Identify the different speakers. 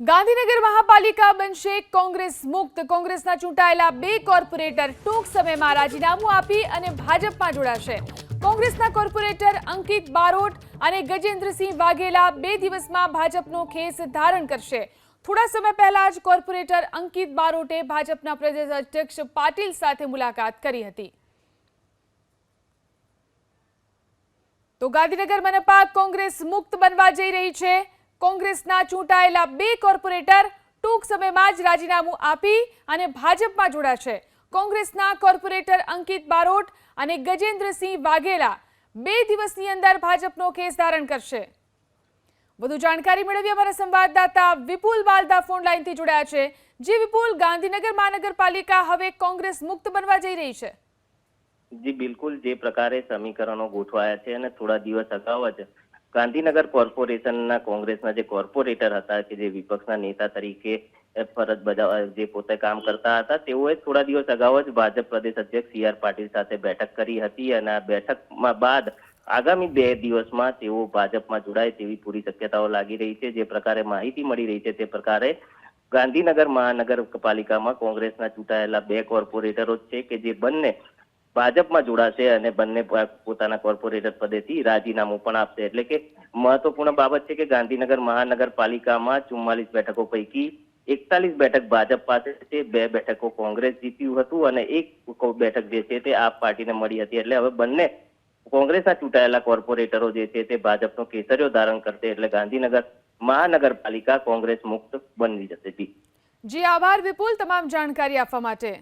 Speaker 1: ગાંધીનગર મહાપાલિકા બનશે કોંગ્રેસ મુક્ત. કોંગ્રેસના ચૂંટાયેલા બે કોર્પોરેટર ટૂંક સમયમાં રાજીનામું આપી અને ભાજપમાં જોડાશે. કોંગ્રેસના કોર્પોરેટર અંકિત બારોટ અને ગજેન્દ્રસિંહ વાઘેલા બે દિવસમાં ભાજપનો ખેસ ધારણ કરશે. થોડા સમય પહેલા જ કોર્પોરેટર અંકિત બારોટે ભાજપના પ્રદેશ અધ્યક્ષ પાટીલ સાથે મુલાકાત કરી હતી. તો ગાંધીનગર મનપા કોંગ્રેસ મુક્ત બનવા જઈ રહી છે. કોંગ્રેસના ચૂંટાયેલા બે કોર્પોરેટર ટૂંક સમયમાં જ રાજીનામું આપી અને ભાજપમાં જોડાશે કોંગ્રેસના કોર્પોરેટર અંકિત બારોટ અને ગજેન્દ્રસિંહ વાઘેલા બે દિવસની અંદર ભાજપનો કેસ ધારણ કરશે. વધુ જાણકારી મેળવી અમારા સંવાદદાતા વિપુલ વાલદા ફોન લાઈનથી જોડાયા છે. જે વિપુલ, ગાંધીનગર મહાનગરપાલિકા હવે કોંગ્રેસ મુક્ત બનવા જઈ રહી છે.
Speaker 2: જી, બિલકુલ. જે પ્રકારે સમીકરણો ગોઠવાયા છે અને થોડા દિવસ અગાઉ જ ગાંધીનગર કોર્પોરેશનના કોંગ્રેસના જે કોર્પોરેટર હતા કે જે વિપક્ષના નેતા તરીકે ફરજ બજાવ જે પોતે કામ કરતા હતા, તેઓએ થોડા દિવસ અગાઉ જ ભાજપ પ્રદેશ અધ્યક્ષ સી આર પાટીલ સાથે બેઠક કરી હતી અને આ બેઠકમાં બાદ આગામી બે દિવસમાં તેઓ ભાજપમાં જોડાય તેવી પૂરી શક્યતાઓ લાગી રહી છે, જે પ્રકારે માહિતી મળી રહી છે, તે પ્રકારે ગાંધીનગર મહાનગરપાલિકામાં કોંગ્રેસના ચૂંટાયેલા બે કોર્પોરેટરો છે કે જે બંને ભાજપમાં જોડાશે અને બંને પોતાના કોર્પોરેટર પદેથી રાજીનામું પણ આપશે. એટલે કે મહત્વપૂર્ણ બાબત છે કે ગાંધીનગર મહાનગરપાલિકામાં ચુમ્માલીસ બેઠકો પૈકી એકતાલીસ બેઠક ભાજપ પાસે છે, બે બેઠકો કોંગ્રેસ જીત્યું હતું અને એક બેઠક જે છે તે આપ પાર્ટીને મળી હતી. એટલે હવે બંને કોંગ્રેસના ચૂંટાયેલા કોર્પોરેટરો જે છે તે ભાજપનો કેસરીઓ ધારણ કરશે. એટલે ગાંધીનગર મહાનગરપાલિકા કોંગ્રેસ મુક્ત બની જશે.
Speaker 1: જી, આભાર વિપુલ તમામ જાણકારી આપવા માટે.